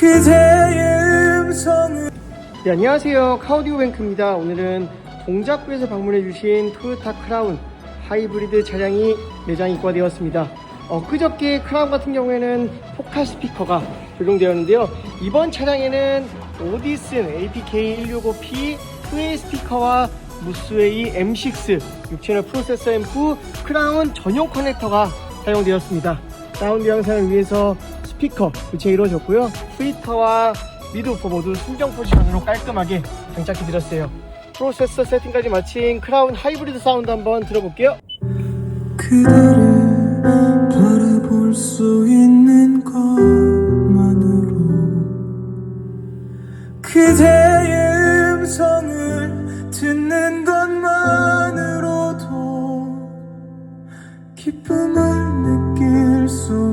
그대의 음성을 네, 안녕하세요. 카우디오 뱅크입니다. 오늘은 동작구에서 방문해 주신 토요타 크라운 하이브리드 차량이 매장 입고되었습니다. 어, 그저께 크라운 같은 경우에는 포카 스피커가 적용되었는데요. 이번 차량에는 오디슨 APK165P 2A 스피커와 무스웨이 M6 6채널 프로세서 앰프 크라운 전용 커넥터가 사용되었습니다. 사운드 양상을 위해서 스피커 교체 이루어졌고요. 스위터와 미드우퍼 모두 순정 포지션으로 깔끔하게 장착해 드렸어요. 프로세서 세팅까지 마친 크라운 하이브리드 사운드 한번 들어볼게요. 바라볼 수 있는 것만으로 그대의 음성을 듣는 것만으로도 기쁨을 느낄 수